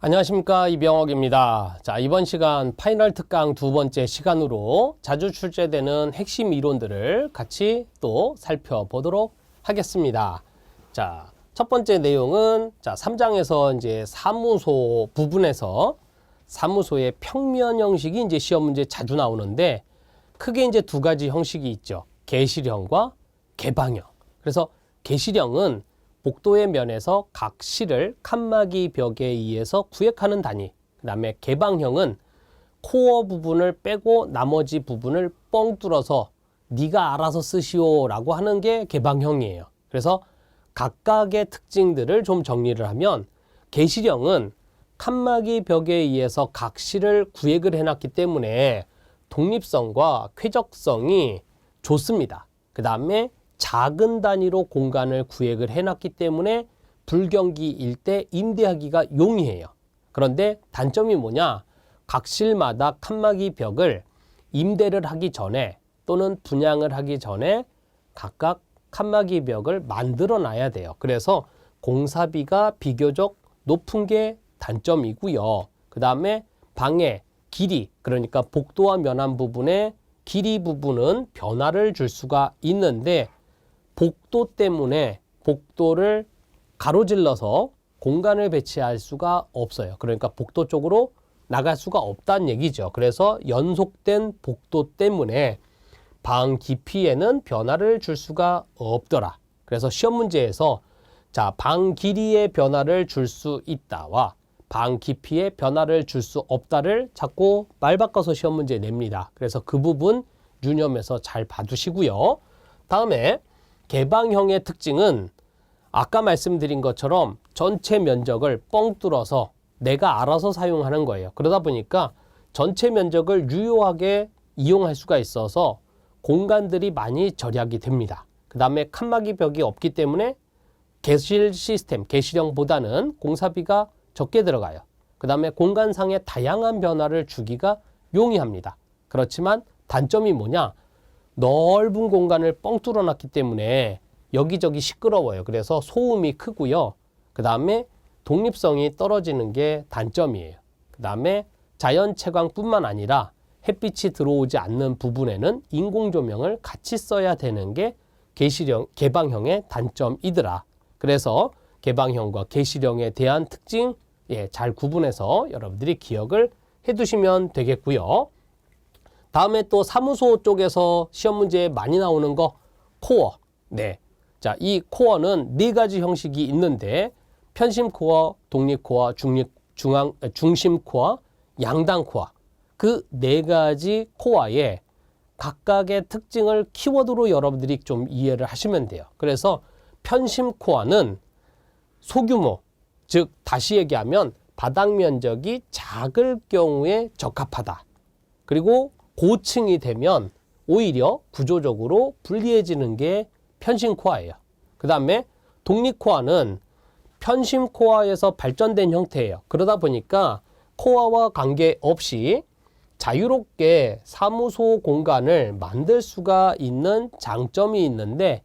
안녕하십니까 이병옥입니다. 자 이번 시간 파이널 특강 두 번째 시간으로 자주 출제되는 핵심 이론들을 같이 또 살펴보도록 하겠습니다. 자 첫 번째 내용은 자 3장에서 이제 사무소 부분에서 사무소의 평면 형식이 이제 시험 문제 자주 나오는데 크게 이제 두 가지 형식이 있죠. 개실형과 개방형. 그래서 개실형은 복도의 면에서 각 실을 칸막이 벽에 의해서 구획하는 단위. 그 다음에 개방형은 코어 부분을 빼고 나머지 부분을 뻥 뚫어서 네가 알아서 쓰시오라고 하는 게 개방형이에요. 그래서 각각의 특징들을 좀 정리를 하면 개실형은 칸막이 벽에 의해서 각 실을 구획을 해놨기 때문에 독립성과 쾌적성이 좋습니다. 그 다음에 작은 단위로 공간을 구획을 해놨기 때문에 불경기 일대 임대하기가 용이해요. 그런데 단점이 뭐냐? 각 실마다 칸막이 벽을 임대를 하기 전에 또는 분양을 하기 전에 각각 칸막이 벽을 만들어 놔야 돼요. 그래서 공사비가 비교적 높은 게 단점이고요. 그 다음에 방의 길이, 그러니까 복도와 면한 부분의 길이 부분은 변화를 줄 수가 있는데 복도 때문에 복도를 가로질러서 공간을 배치할 수가 없어요. 그러니까 복도 쪽으로 나갈 수가 없다는 얘기죠. 그래서 연속된 복도 때문에 방 깊이에는 변화를 줄 수가 없더라. 그래서 시험 문제에서 자, 방 길이의 변화를 줄 수 있다와 방 깊이의 변화를 줄 수 없다를 자꾸 말 바꿔서 시험 문제 냅니다. 그래서 그 부분 유념해서 잘 봐두시고요. 다음에 개방형의 특징은 아까 말씀드린 것처럼 전체 면적을 뻥 뚫어서 내가 알아서 사용하는 거예요. 그러다 보니까 전체 면적을 유효하게 이용할 수가 있어서 공간들이 많이 절약이 됩니다. 그 다음에 칸막이 벽이 없기 때문에 개실 시스템, 개실형보다는 공사비가 적게 들어가요. 그 다음에 공간상의 다양한 변화를 주기가 용이합니다. 그렇지만 단점이 뭐냐? 넓은 공간을 뻥 뚫어놨기 때문에 여기저기 시끄러워요. 그래서 소음이 크고요. 그 다음에 독립성이 떨어지는 게 단점이에요. 그 다음에 자연 채광뿐만 아니라 햇빛이 들어오지 않는 부분에는 인공 조명을 같이 써야 되는 게 개실형, 개방형의 단점이더라. 그래서 개방형과 개실형에 대한 특징 예, 잘 구분해서 여러분들이 기억을 해 두시면 되겠고요. 다음에 또 사무소 쪽에서 시험 문제에 많이 나오는 거 코어. 네. 자, 이 코어는 네 가지 형식이 있는데 편심 코어, 독립 코어, 중립 중앙 중심 코어, 양당 코어. 그 네 가지 코어의 각각의 특징을 키워드로 여러분들이 좀 이해를 하시면 돼요. 그래서 편심 코어는 소규모, 즉 다시 얘기하면 바닥 면적이 작을 경우에 적합하다. 그리고 고층이 되면 오히려 구조적으로 불리해지는 게 편심 코어예요. 그 다음에 독립 코어는 편심 코어에서 발전된 형태예요. 그러다 보니까 코어와 관계없이 자유롭게 사무소 공간을 만들 수가 있는 장점이 있는데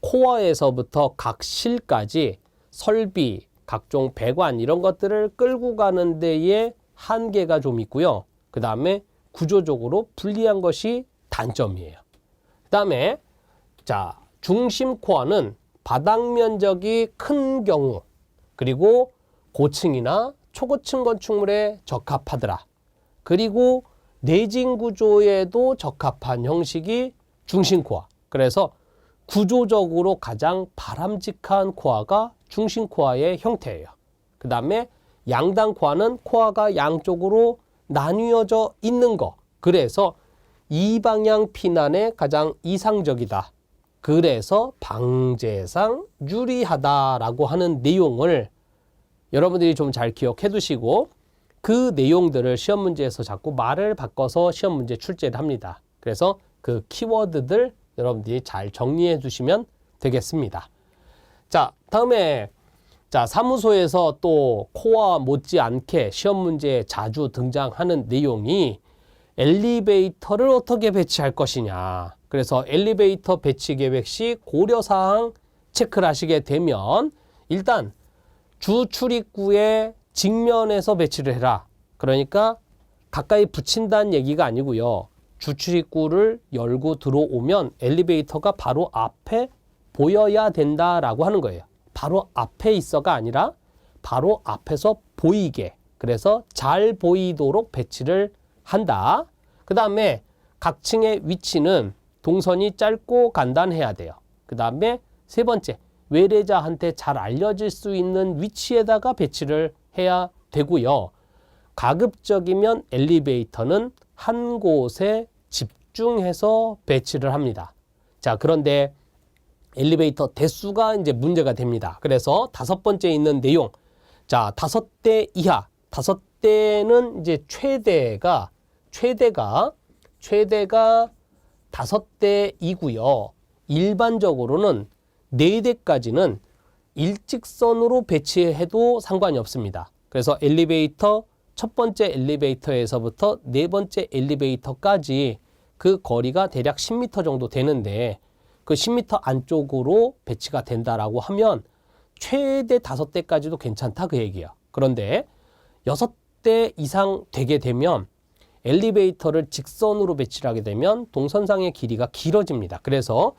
코어에서부터 각 실까지 설비, 각종 배관 이런 것들을 끌고 가는 데에 한계가 좀 있고요. 그 다음에 구조적으로 불리한 것이 단점이에요. 그 다음에 자 중심 코어는 바닥 면적이 큰 경우 그리고 고층이나 초고층 건축물에 적합하더라. 그리고 내진 구조에도 적합한 형식이 중심 코어. 그래서 구조적으로 가장 바람직한 코어가 중심 코어의 형태예요. 그 다음에 양당 코어는 코어가 양쪽으로 나뉘어져 있는 거. 그래서 이 방향 피난에 가장 이상적이다. 그래서 방제상 유리하다라고 하는 내용을 여러분들이 좀 잘 기억해 두시고 그 내용들을 시험 문제에서 자꾸 말을 바꿔서 시험 문제 출제를 합니다. 그래서 그 키워드들 여러분들이 잘 정리해 두시면 되겠습니다. 자, 다음에 자, 사무소에서 또 코어 못지않게 시험 문제에 자주 등장하는 내용이 엘리베이터를 어떻게 배치할 것이냐. 그래서 엘리베이터 배치 계획 시 고려 사항 체크를 하시게 되면 일단 주 출입구에 직면해서 배치를 해라. 그러니까 가까이 붙인다는 얘기가 아니고요. 주 출입구를 열고 들어오면 엘리베이터가 바로 앞에 보여야 된다라고 하는 거예요. 바로 앞에 있어가 아니라 바로 앞에서 보이게. 그래서 잘 보이도록 배치를 한다. 그 다음에 각 층의 위치는 동선이 짧고 간단해야 돼요. 그 다음에 세 번째, 외래자한테 잘 알려질 수 있는 위치에다가 배치를 해야 되고요. 가급적이면 엘리베이터는 한 곳에 집중해서 배치를 합니다. 자, 그런데 엘리베이터 대수가 이제 문제가 됩니다. 그래서 다섯 번째 있는 내용. 자, 다섯 대 이하. 다섯 대는 이제 최대가, 최대가, 최대가 다섯 대이고요. 일반적으로는 네 대까지는 일직선으로 배치해도 상관이 없습니다. 그래서 엘리베이터 첫 번째 엘리베이터에서부터 네 번째 엘리베이터까지 그 거리가 대략 10m 정도 되는데 그 10m 안쪽으로 배치가 된다라고 하면 최대 다섯 대까지도 괜찮다 그 얘기예요. 그런데 여섯 대 이상 되게 되면 엘리베이터를 직선으로 배치를 하게 되면 동선상의 길이가 길어집니다. 그래서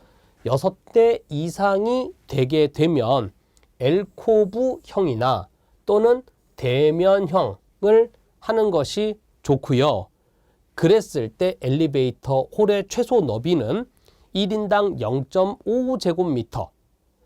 여섯 대 이상이 되게 되면 엘코브형이나 또는 대면형을 하는 것이 좋고요. 그랬을 때 엘리베이터 홀의 최소 너비는 1인당 0.5제곱미터.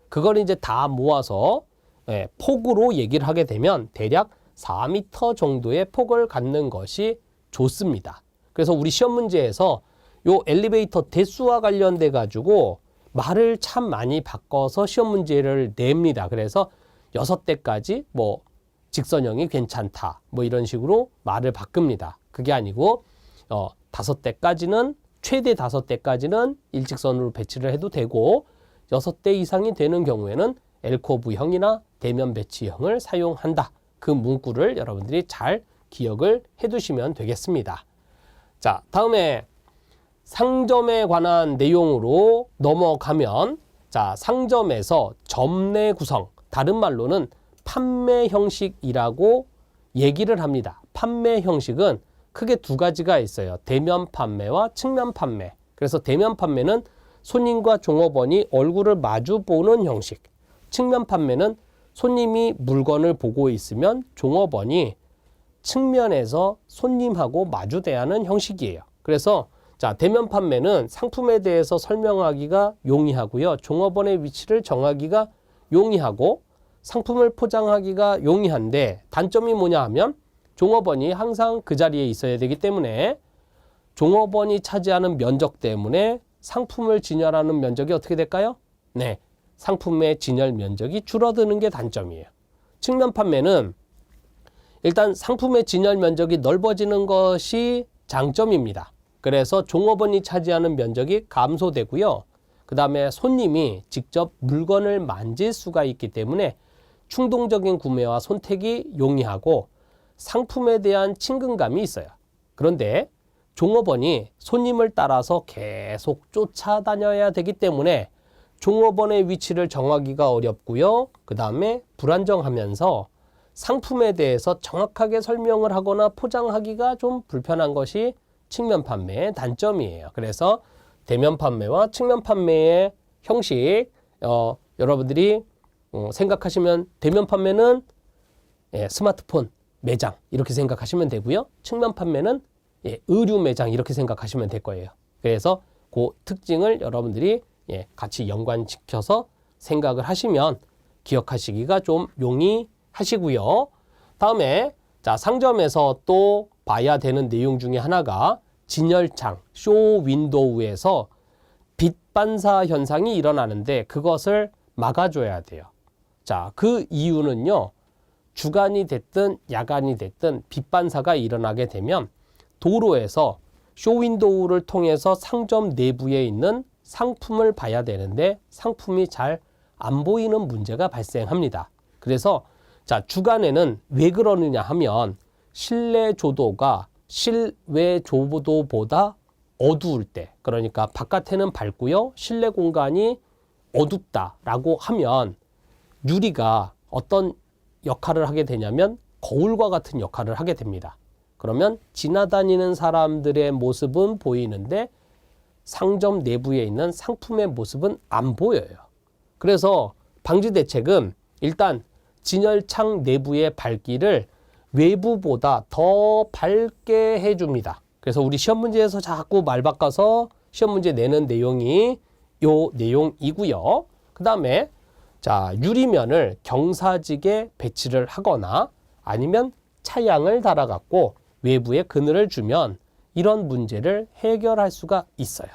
그걸 이제 다 모아서 예, 폭으로 얘기를 하게 되면 대략 4미터 정도의 폭을 갖는 것이 좋습니다. 그래서 우리 시험 문제에서 요 엘리베이터 대수와 관련돼 가지고 말을 참 많이 바꿔서 시험 문제를 냅니다. 그래서 여섯 대까지 뭐 직선형이 괜찮다. 뭐 이런 식으로 말을 바꿉니다. 그게 아니고 어 다섯 대까지는 최대 다섯 대까지는 일직선으로 배치를 해도 되고 여섯 대 이상이 되는 경우에는 엘코브형이나 대면 배치형을 사용한다. 그 문구를 여러분들이 잘 기억을 해 두시면 되겠습니다. 자, 다음에 상점에 관한 내용으로 넘어가면 자, 상점에서 점내 구성, 다른 말로는 판매 형식이라고 얘기를 합니다. 판매 형식은 크게 두 가지가 있어요. 대면 판매와 측면 판매. 그래서 대면 판매는 손님과 종업원이 얼굴을 마주 보는 형식. 측면 판매는 손님이 물건을 보고 있으면 종업원이 측면에서 손님하고 마주 대하는 형식이에요. 그래서 자, 대면 판매는 상품에 대해서 설명하기가 용이하고요. 종업원의 위치를 정하기가 용이하고 상품을 포장하기가 용이한데 단점이 뭐냐 하면 종업원이 항상 그 자리에 있어야 되기 때문에 종업원이 차지하는 면적 때문에 상품을 진열하는 면적이 어떻게 될까요? 네. 상품의 진열 면적이 줄어드는 게 단점이에요. 측면 판매는 일단 상품의 진열 면적이 넓어지는 것이 장점입니다. 그래서 종업원이 차지하는 면적이 감소되고요. 그 다음에 손님이 직접 물건을 만질 수가 있기 때문에 충동적인 구매와 선택이 용이하고 상품에 대한 친근감이 있어요. 그런데 종업원이 손님을 따라서 계속 쫓아다녀야 되기 때문에 종업원의 위치를 정하기가 어렵고요. 그 다음에 불안정하면서 상품에 대해서 정확하게 설명을 하거나 포장하기가 좀 불편한 것이 측면 판매의 단점이에요. 그래서 대면 판매와 측면 판매의 형식, 어, 여러분들이 어, 생각하시면 대면 판매는 예, 스마트폰 매장 이렇게 생각하시면 되고요. 측면 판매는 예, 의류 매장 이렇게 생각하시면 될 거예요. 그래서 그 특징을 여러분들이 예, 같이 연관시켜서 생각을 하시면 기억하시기가 좀 용이하시고요. 다음에 자 상점에서 또 봐야 되는 내용 중에 하나가 진열창 쇼 윈도우에서 빛 반사 현상이 일어나는데 그것을 막아줘야 돼요. 자, 그 이유는요. 주간이 됐든 야간이 됐든 빛 반사가 일어나게 되면 도로에서 쇼윈도우를 통해서 상점 내부에 있는 상품을 봐야 되는데 상품이 잘 안 보이는 문제가 발생합니다. 그래서 자, 주간에는 왜 그러느냐 하면 실내 조도가 실외 조도보다 어두울 때 그러니까 바깥에는 밝고요 실내 공간이 어둡다라고 하면 유리가 어떤 역할을 하게 되냐면 거울과 같은 역할을 하게 됩니다. 그러면 지나다니는 사람들의 모습은 보이는데 상점 내부에 있는 상품의 모습은 안 보여요. 그래서 방지 대책은 일단 진열창 내부의 밝기를 외부보다 더 밝게 해줍니다. 그래서 우리 시험 문제에서 자꾸 말 바꿔서 시험 문제 내는 내용이 요 내용이고요. 그 다음에 자 유리면을 경사지게 배치를 하거나 아니면 차양을 달아갖고 외부에 그늘을 주면 이런 문제를 해결할 수가 있어요.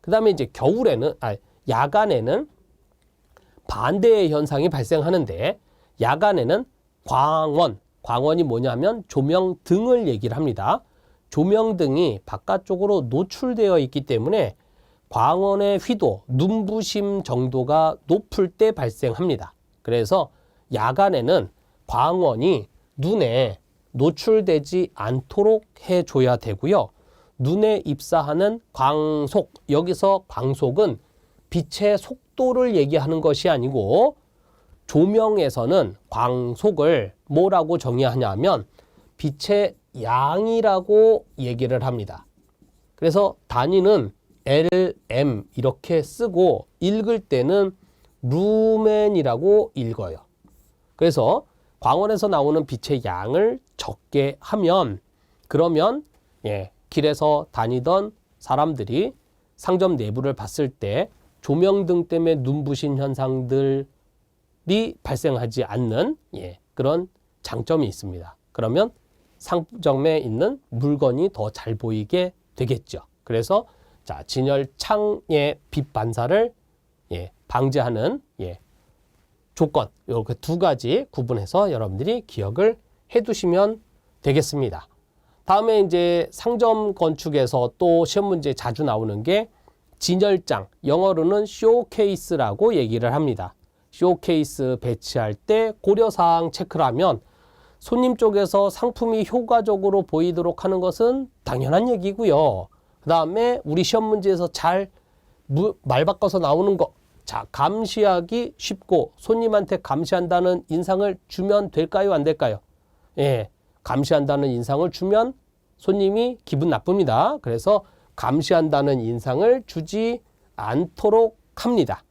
그 다음에 이제 겨울에는 아 야간에는 반대의 현상이 발생하는데 야간에는 광원, 광원이 뭐냐면 조명등을 얘기를 합니다. 조명등이 바깥쪽으로 노출되어 있기 때문에 광원의 휘도, 눈부심 정도가 높을 때 발생합니다. 그래서 야간에는 광원이 눈에 노출되지 않도록 해줘야 되고요. 눈에 입사하는 광속, 여기서 광속은 빛의 속도를 얘기하는 것이 아니고 조명에서는 광속을 뭐라고 정의하냐면 빛의 양이라고 얘기를 합니다. 그래서 단위는 LM 이렇게 쓰고 읽을 때는 루멘이라고 읽어요. 그래서 광원에서 나오는 빛의 양을 적게 하면 그러면 예, 길에서 다니던 사람들이 상점 내부를 봤을 때 조명 등 때문에 눈부신 현상들이 발생하지 않는 예, 그런 장점이 있습니다. 그러면 상점에 있는 물건이 더 잘 보이게 되겠죠. 그래서 자 진열 창의 빛 반사를 예, 방지하는 예, 조건 이렇게 두 가지 구분해서 여러분들이 기억을 해 두시면 되겠습니다. 다음에 이제 상점 건축에서 또 시험 문제 자주 나오는 게 진열장, 영어로는 쇼케이스라고 얘기를 합니다. 쇼케이스 배치할 때 고려사항 체크를 하면 손님 쪽에서 상품이 효과적으로 보이도록 하는 것은 당연한 얘기고요. 그 다음에 우리 시험 문제에서 잘 말 바꿔서 나오는 거. 자, 감시하기 쉽고 손님한테 감시한다는 인상을 주면 될까요? 안 될까요? 예. 감시한다는 인상을 주면 손님이 기분 나쁩니다. 그래서 감시한다는 인상을 주지 않도록 합니다.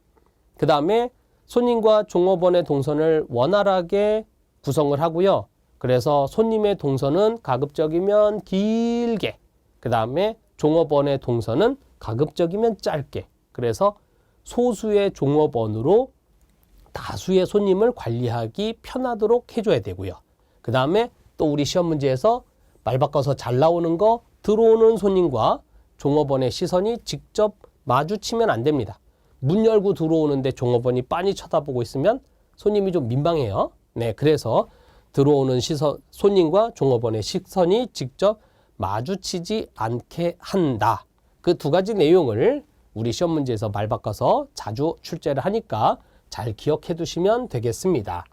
그 다음에 손님과 종업원의 동선을 원활하게 구성을 하고요. 그래서 손님의 동선은 가급적이면 길게, 그 다음에 종업원의 동선은 가급적이면 짧게. 그래서 소수의 종업원으로 다수의 손님을 관리하기 편하도록 해줘야 되고요. 그 다음에 또 우리 시험 문제에서 말 바꿔서 잘 나오는 거 들어오는 손님과 종업원의 시선이 직접 마주치면 안 됩니다. 문 열고 들어오는데 종업원이 빤히 쳐다보고 있으면 손님이 좀 민망해요. 네, 그래서 들어오는 시선, 손님과 종업원의 시선이 직접 마주치지 않게 한다. 그 두 가지 내용을 우리 시험 문제에서 말 바꿔서 자주 출제를 하니까 잘 기억해 두시면 되겠습니다.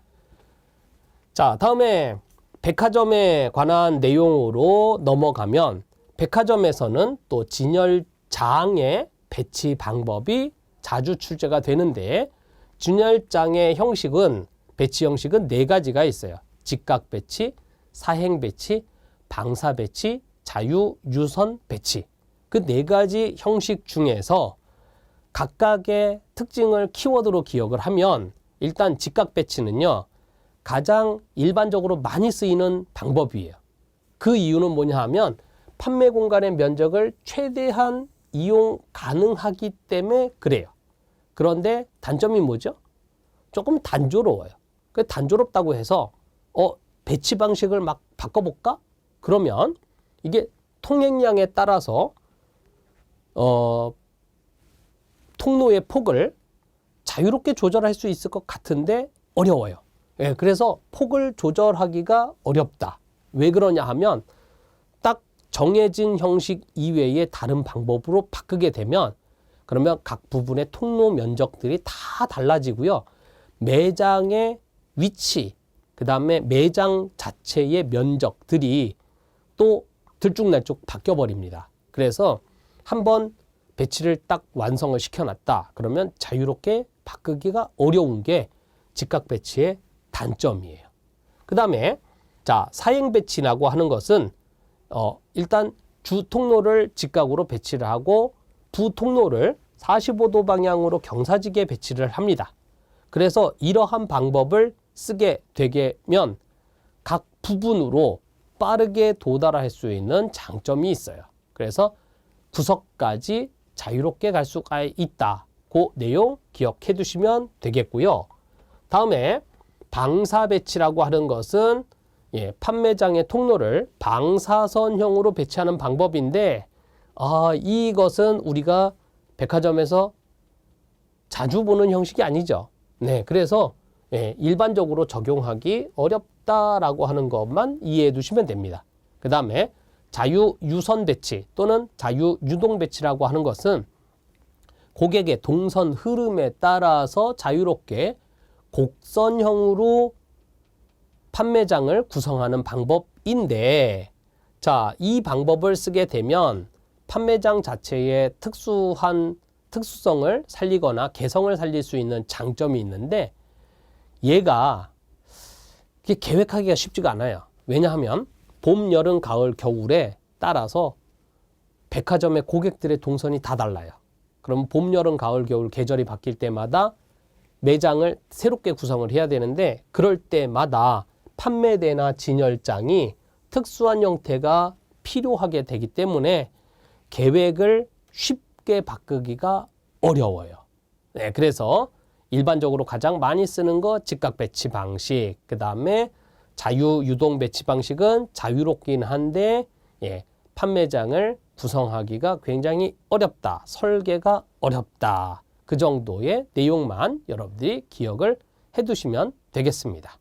자, 다음에 백화점에 관한 내용으로 넘어가면 백화점에서는 또 진열 장의 배치 방법이 자주 출제가 되는데 진열장의 형식은 배치 형식은 네 가지가 있어요. 직각 배치, 사행 배치, 방사 배치, 자유 유선 배치. 그 네 가지 형식 중에서 각각의 특징을 키워드로 기억을 하면 일단 직각 배치는요. 가장 일반적으로 많이 쓰이는 방법이에요. 그 이유는 뭐냐 하면 판매 공간의 면적을 최대한 이용 가능하기 때문에 그래요. 그런데 단점이 뭐죠? 조금 단조로워요. 그 단조롭다고 해서 어 배치 방식을 막 바꿔볼까? 그러면 이게 통행량에 따라서 어 통로의 폭을 자유롭게 조절할 수 있을 것 같은데 어려워요. 예, 그래서 폭을 조절하기가 어렵다. 왜 그러냐 하면 딱 정해진 형식 이외의 다른 방법으로 바꾸게 되면 그러면 각 부분의 통로 면적들이 다 달라지고요. 매장의 위치, 그 다음에 매장 자체의 면적들이 또 들쭉날쭉 바뀌어 버립니다. 그래서 한번 배치를 딱 완성을 시켜놨다. 그러면 자유롭게 바꾸기가 어려운 게 직각 배치의 단점이에요. 그 다음에 자 사행 배치라고 하는 것은 어, 일단 주 통로를 직각으로 배치를 하고 부 통로를 45도 방향으로 경사지게 배치를 합니다. 그래서 이러한 방법을 쓰게 되면 각 부분으로 빠르게 도달할 수 있는 장점이 있어요. 그래서 구석까지 자유롭게 갈 수가 있다. 그 내용 기억해 두시면 되겠고요. 다음에 방사 배치라고 하는 것은 예, 판매장의 통로를 방사선형으로 배치하는 방법인데 아, 이것은 우리가 백화점에서 자주 보는 형식이 아니죠. 네, 그래서 예, 일반적으로 적용하기 어렵다 라고 하는 것만 이해해 두시면 됩니다. 그 다음에 자유 유선 배치 또는 자유 유동 배치라고 하는 것은 고객의 동선 흐름에 따라서 자유롭게 곡선형으로 판매장을 구성하는 방법인데 자, 이 방법을 쓰게 되면 판매장 자체의 특수한 특수성을 살리거나 개성을 살릴 수 있는 장점이 있는데 얘가 이게 계획하기가 쉽지가 않아요. 왜냐하면 봄, 여름, 가을, 겨울에 따라서 백화점의 고객들의 동선이 다 달라요. 그럼 봄, 여름, 가을, 겨울 계절이 바뀔 때마다 매장을 새롭게 구성을 해야 되는데 그럴 때마다 판매대나 진열장이 특수한 형태가 필요하게 되기 때문에 계획을 쉽게 바꾸기가 어려워요. 네, 그래서 일반적으로 가장 많이 쓰는 거 직각 배치 방식, 그 다음에 자유 유동 배치 방식은 자유롭긴 한데 예, 판매장을 구성하기가 굉장히 어렵다. 설계가 어렵다. 그 정도의 내용만 여러분들이 기억을 해 두시면 되겠습니다.